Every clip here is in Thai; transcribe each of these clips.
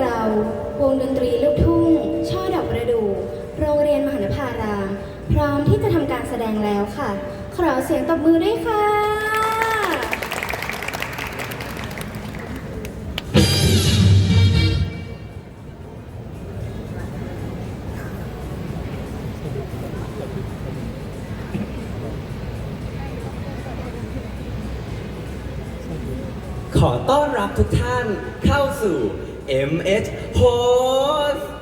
เรา วงดนตรีลูกทุ่ง ช่อดอกประดู่โรงเรียนมหานภาราม พร้อมที่จะทำการแสดงแล้วค่ะ ขอเสียงตบมือด้วยค่ะขอต้อนรับทุกท่านเข้าสู่ MH Host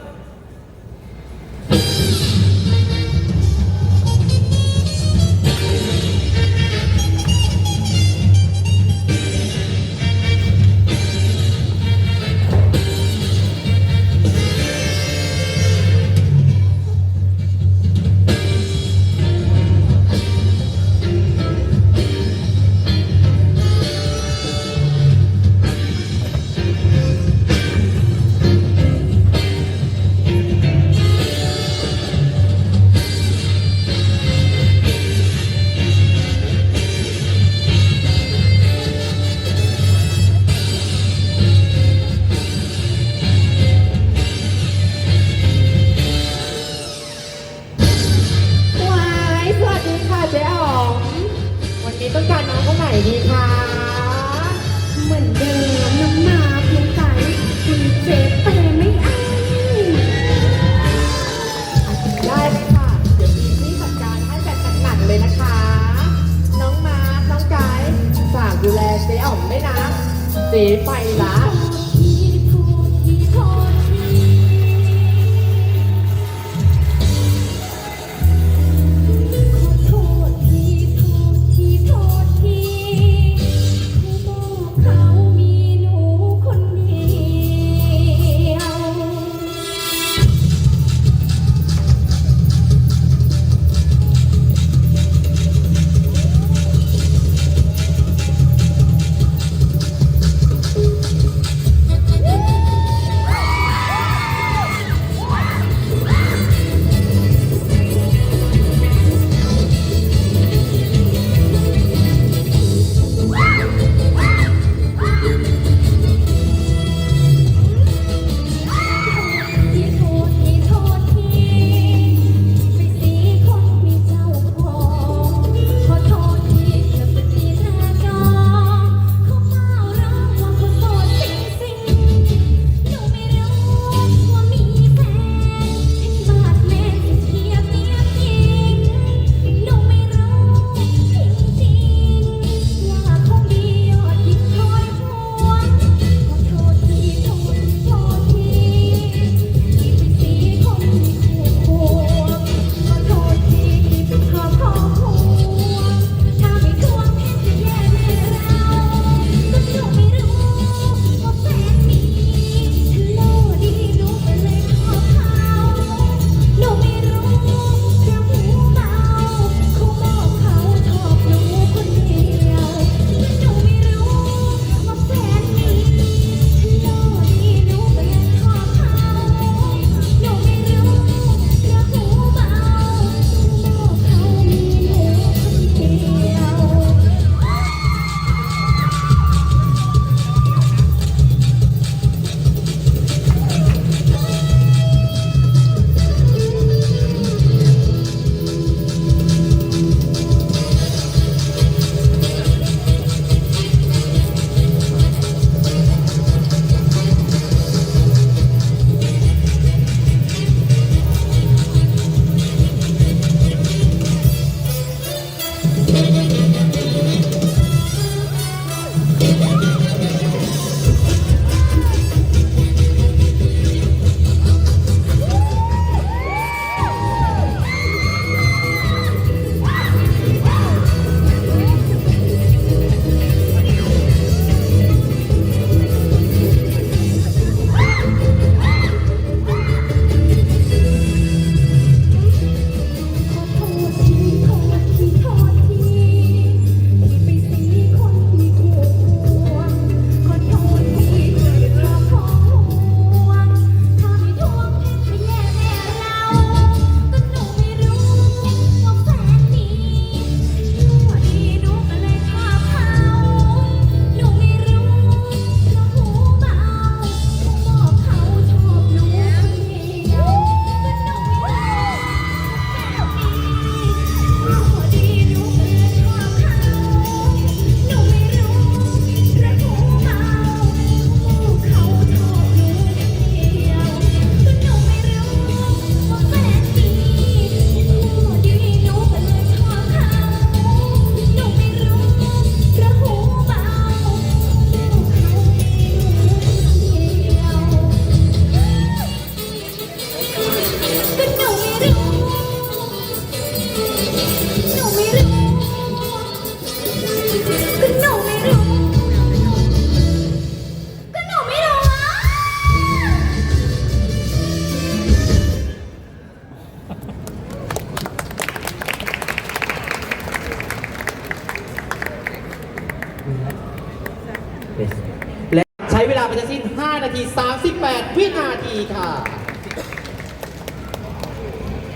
เจ๊ไปละ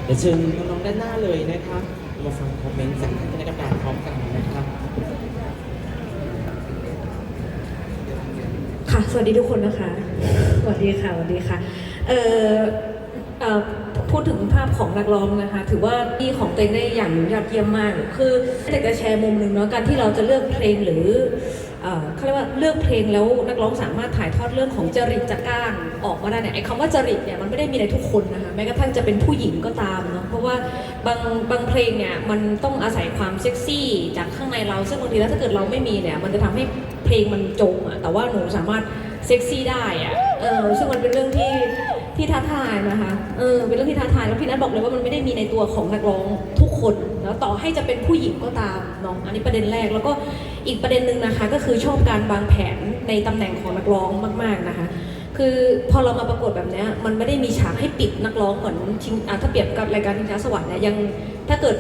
เดี๋ยวเชิญน้องๆด้านหน้าเลยนะครับมาฟังคอมเมนต์จากท่านคณะกรรมการพร้อมกันนะครับค่ะ สวัสดีทุกคนนะคะ สวัสดีค่ะ สวัสดีค่ะ เอ่อเอ่อพูดถึงภาพของนักร้องนะคะ ถือว่าที่ของตัวเองได้อย่างยอดเยี่ยมมาก คืออยากจะแชร์มุมหนึ่งเนาะ การที่เราจะเลือกเพลงหรือ เขาเรียกว่าเลือกเพลงแล้วนักร้องสามารถถ่ายทอดเรื่องของจริตจักร้านออกมาได้เนี่ยไอ้คำว่าจริตเนี่ยมันไม่ได้มีในทุกคนนะคะแม้กระทั่งจะเป็นผู้หญิงก็ตามเนาะเพราะว่าบางบางเพลงเนี่ยมันต้องอาศัยความเซ็กซี่จากข้างในเราซึ่งบางทีแล้วถ้าเกิดเราไม่มีเนี่ยมันจะทำให้เพลงมันจมอะแต่ว่าหนูสามารถเซ็กซี่ได้อะเออซึ่งมันเป็นเรื่องที่ที่ท้าทายนะคะเออเป็นเรื่องที่ท้าทายแล้วพี่นัทบอกเลยว่ามันไม่ได้มีในตัวของนักร้องทุกคน แล้วต่อให้จะเป็นผู้หญิงก็ตามเนาะอันนี้ประเด็นแรกแล้วก็อีกประเด็นหนึ่งนะคะ ก็คือชอบการวางแผนในตำแหน่งของนักร้องมากๆนะคะ คือพอเรามาประกวดแบบนี้มันไม่ได้มีฉากให้ปิดนักร้องเหมือนชิงอะถ้าเปรียบกับรายการชิงช้าสวรรค์เนี่ยยังถ้าเกิด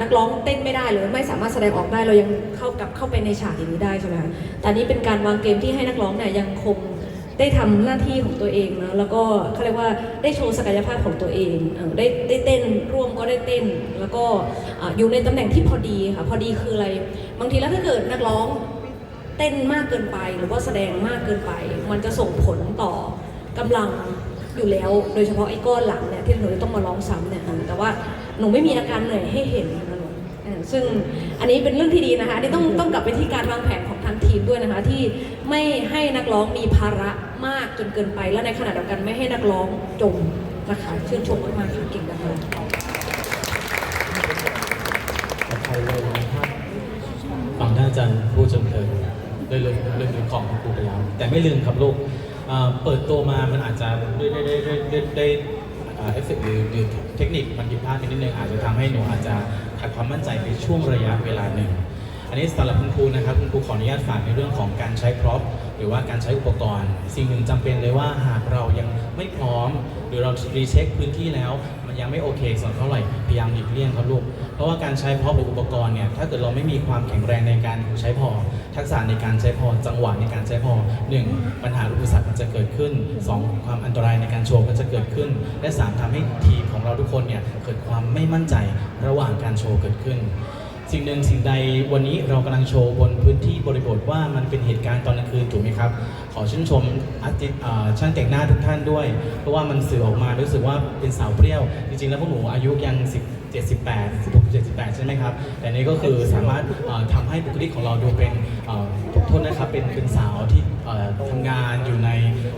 นักร้องเต้นไม่ได้หรือไม่สามารถแสดงออกได้เรายังเข้ากับเข้าไปในฉากอย่างนี้ได้ใช่ไหมคะแต่นนี้เป็นการวางเกมที่ให้นักร้องเนี่ยยังคง ได้ทำหน้าที่ของตัวเองนะแล้วก็เขาเรียกว่าได้โชว์ศักยภาพของตัวเองได้ได้เต้นร่วมก็ได้เต้น แล้วก็อยู่ในตำแหน่งที่พอดีค่ะพอดีคืออะไร บางทีแล้วถ้าเกิดนักร้องเต้นมากเกินไปหรือว่าแสดงมากเกินไป มันจะส่งผลต่อกำลังอยู่แล้ว โดยเฉพาะไอ้ก้อนหลังเนี่ยที่หนูต้องมาร้องซ้ำเนี่ยแต่ว่าหนูไม่มีอาการเหนื่อยให้เห็นนะหนูซึ่งอันนี้เป็นเรื่องที่ดีนะคะอันนี้ต้องต้องกลับไปที่การวางแผนของ ทางทีมด้วยนะคะ ที่ไม่ให้นักร้องมีภาระมากจนเกินไป และในขณะเดียวกันไม่ให้นักร้องจมนะคะชื่นชมมากๆค่ะเก่งมากๆใครเลยนะครับฟังท่านอาจารย์พูดจนเพลินเลยเลยลืมลืมของคุณครูไปแล้วแต่ไม่ลืมครับลูกเปิดตัวมามันอาจจะด้วยได้ได้ได้ได้ได้เอฟเฟกต์หรือเทคนิคมันผิดพลาดไปนิดนึงอาจจะทำให้หนูอาจจะขาดความมั่นใจในช่วงระยะเวลาหนึ่ง อันนี้สำหรับคุณครูนะครับคุณครูขออนุญาตฝากในเรื่องของการใช้พร็อพหรือว่าการใช้อุปกรณ์ สิ่งหนึ่งจำเป็นเลยว่าหากเรายังไม่พร้อม หรือเรารีเช็คพื้นที่แล้ว มันยังไม่โอเคสักเท่าไหร่พยายามหลีกเลี่ยงครับลูกเพราะว่าการใช้พร็อพหรืออุปกรณ์เนี่ยถ้าเกิดเราไม่มีความแข็งแรงในการใช้พอ ทักษะในการใช้พอจังหวะในการใช้พอหนึ่งปัญหาอุปสรรคมันจะเกิดขึ้นสองความอันตรายในการโชว์ก็จะเกิดขึ้น และสามทำให้ทีมของเราทุกคนเนี่ยเกิดความไม่มั่นใจระหว่างการโชว์เกิดขึ้น สิ่งหนึ่งสิ่งใดวันนี้เรากำลังโชว์บนพื้นที่บริบทว่ามันเป็นเหตุการณ์ตอนกลางคืนถูกไหมครับ ขอชื่นชมอาร์ติช่างแต่งหน้าทุกท่านด้วย เพราะว่ามันสื่อออกมารู้สึกว่าเป็นสาวเปรี้ยว จริงๆแล้วพวกหนูอายุยัง10 78 16 78 ใช่ไหมครับ แต่นี่ก็คือสามารถเอ่อทำให้บุคลิกของเราดูเป็นเอ่อโทษนะครับเป็นเป็นสาวที่เอ่อทำงานอยู่ใน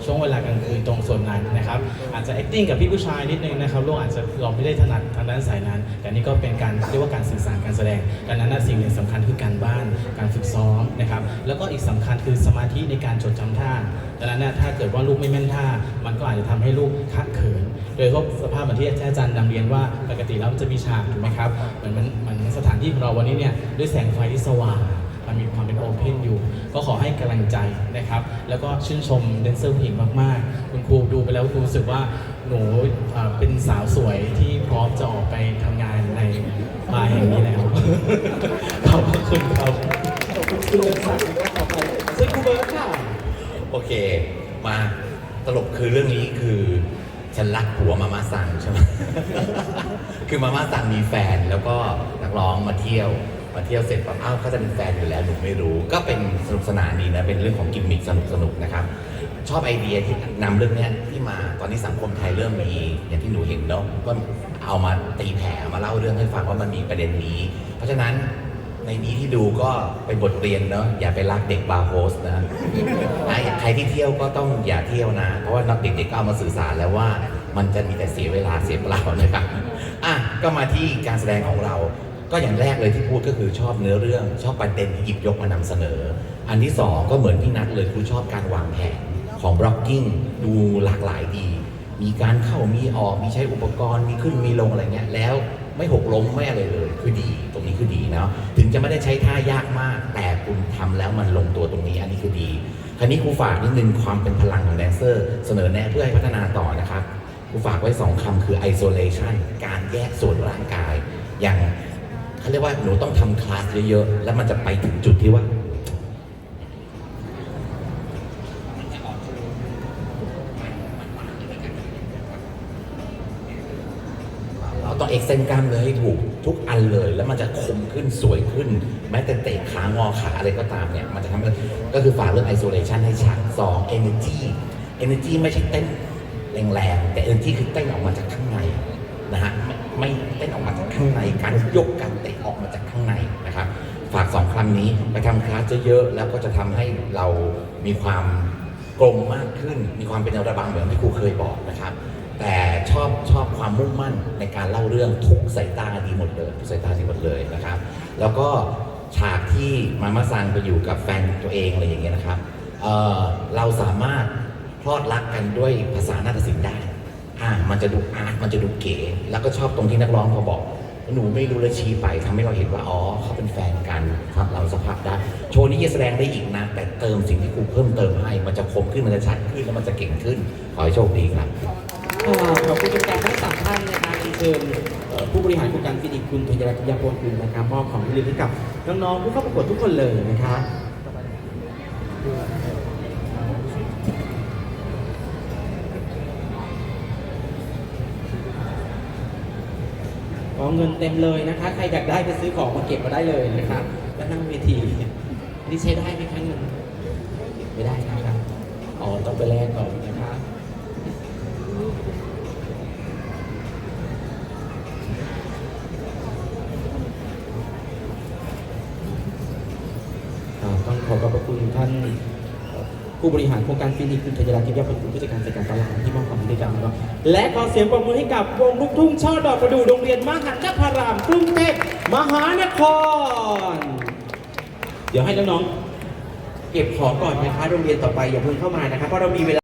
ช่วงเวลากลางคืนตรงส่วนนั้นนะครับ อาจจะ acting กับพี่ผู้ชายนิดนึงนะครับลูกอาจจะเราไม่ได้ถนัดทางด้านสายนั้น แต่นี่ก็เป็นการเรียกว่าการสื่อสารการแสดงดังนั้นสิ่งหนึ่งสำคัญคือการบ้านการฝึกซ้อมนะครับแล้วก็อีกสำคัญคือสมาธิในการจดจำท่าดังนั้นนะถ้าเกิดว่าลูกไม่แม่นท่า มันก็อาจจะทำให้ลูกคลาดเขิน โดยเฉพาะสภาพเหมือนที่อาจารย์นำเรียนว่าปกติแล้วจะมีฉากถูกไหมครับเหมือนมันเหมือนสถานที่ของเราวันนี้เนี่ยด้วยแสงไฟที่สว่างมันมีความเป็นโอเพนอยู่ ก็ขอให้กำลังใจนะครับ แล้วก็ชื่นชมแดนเซอร์ผู้หญิงมาก ๆ คุณครูดูไปแล้วครูรู้สึกว่าหนูเอ่อเป็นสาวสวยที่พร้อมจะออกไปทำงานในบาร์แห่งนี้แล้ว ขอบพระคุณครับขอบคุณคุณเลิศศักดิ์ก็ต่อไปซึ่งครูเบิร์ตค่ะ โอเค มาตลกคือเรื่องนี้คือ ฉันรักผัวมาม่าสั่งใช่ไหม คือมาม่าสั่งมีแฟนแล้วก็นักร้องมาเที่ยว มาเที่ยวเสร็จปั๊บอ้าวเขาจะเป็นแฟนอยู่แล้วหนูไม่รู้ ก็เป็นสนุกสนานดีนะ เป็นเรื่องของกิมมิคสนุกสนุกๆนะครับ ชอบไอเดียที่นำเรื่องเนี้ยที่มาตอนนี้สังคมไทยเริ่มมีอย่างที่หนูเห็นเนาะก็เอามาตีแผ่มาเล่าเรื่องให้ฟังว่ามันมีประเด็นนี้ เพราะฉะนั้น ในนี้ที่ดูก็เป็นบทเรียนเนาะอย่าไปรักเด็กบาร์โฮสนะใครที่เที่ยวก็ต้องอย่าเที่ยวนะ เพราะว่านักเด็กๆก็เอามาสื่อสารแล้วว่า มันจะมีแต่เสียเวลาเสียเปล่านะครับอะก็มาที่การแสดงของเรา ก็อย่างแรกเลยที่พูดก็คือชอบเนื้อเรื่องชอบประเด็นที่หยิบยกมานำเสนอ อันที่สองก็เหมือนพี่นัทเลยคือชอบการวางแผนของบล็อกกิ้งดูหลากหลายดี มีการเข้ามีออกมีใช้อุปกรณ์มีขึ้นมีลงอะไรเงี้ยแล้ว ไม่หกล้มไม่อะไรเลย คือดีตรงนี้คือดีเนาะถึงจะไม่ได้ใช้ท่ายากมาก แต่คุณทำแล้วมันลงตัวตรงนี้อันนี้คือดีคราวนี้ครูฝากนิดนึงความเป็นพลังของแดนเซอร์ เสนอแนะเพื่อให้พัฒนาต่อนะครับครูฝากไว้สองคำคือ isolation การแยกส่วนร่างกาย อย่างเขาเรียกว่าหนูต้องทำคลาสเยอะๆแล้วมันจะไปถึงจุดที่ว่า เอ็กเซนกล้ามเนื้อให้ถูกทุกอันเลย แล้วมันจะคมขึ้นสวยขึ้น แม้แต่เตะขางอขาอะไรก็ตามเนี่ย มันจะทำให้ก็คือฝากเรื่อง isolation ให้ชัดสอง energy energy ไม่ใช่เต้นแรงๆแต่ energy คือเต้นออกมาจากข้างในนะฮะไม่ไม่เต้นออกมาจากข้างในการยกการเตะออกมาจากข้างในนะครับ ฝากสองคำนี้ไปทำคลาสเยอะๆแล้วก็จะทำให้เรามีความกลมมากขึ้น มีความเป็นระบางเหมือนที่ครูเคยบอกนะครับ แต่ชอบชอบความมุ่งมั่นในการเล่าเรื่องทุกสายตาดีหมดเลยทุกสายตาดีหมดเลยนะครับ แล้วก็ฉากที่มาม่าซังไปอยู่กับแฟนตัวเองอะไรอย่างเงี้ยนะครับเเราสามารถพลอดรักกันด้วยภาษานาฏศิลป์ได้อ่ามันจะดูอาร์ตมันจะดูเก๋แล้วก็ชอบตรงที่นักร้องเขาบอกหนูไม่รู้และชี้ไปทำให้เราเห็นว่าอ๋อเขาเป็นแฟนกันครับเราสภาพได้โชว์นี้จะแสดงได้อีกนะ แต่เติมสิ่งที่ครูเพิ่มเติมให้ มันจะคมขึ้นมันจะชัดขึ้นแล้วมันจะเก่งขึ้น ขอให้โชคดีครับ ขอบคุณเป็นการทั้งสามท่านนะคะที่เชิญผู้บริหารโครงการฟินิกคุณธัญรัตน์ยาพลคุณนะครับมอบของที่ระลึกให้กับน้องๆผู้เข้าประกวดทุกคนเลยนะคะก็เงินเต็มเลยนะคะ ใครอยากได้ไปซื้อของมาเก็บมาได้เลยนะคะแล้วนั่งเวทีนี่ใช้ได้ไหมคะเงินไม่ได้นะครับอ๋อต้องไปแลกก่อนนะคะ อขอขอบพระคุณท่านผู้บริหารโครงการฟินิกคุณธัญรัตน์ทิพยาเป็นผู้จัดการจัดการตลาดที่มอบความบริการเราและขอเสียงปรบมือให้กับวงลูกทุ่งช่อดอกประดู่โรงเรียนมหันนพารามกรุงเทพมหานคร เดี๋ยวให้น้องๆเก็บของก่อนนะคะโรงเรียนต่อไปอย่าเพิ่งเข้ามานะคะเพราะเรามีเวลา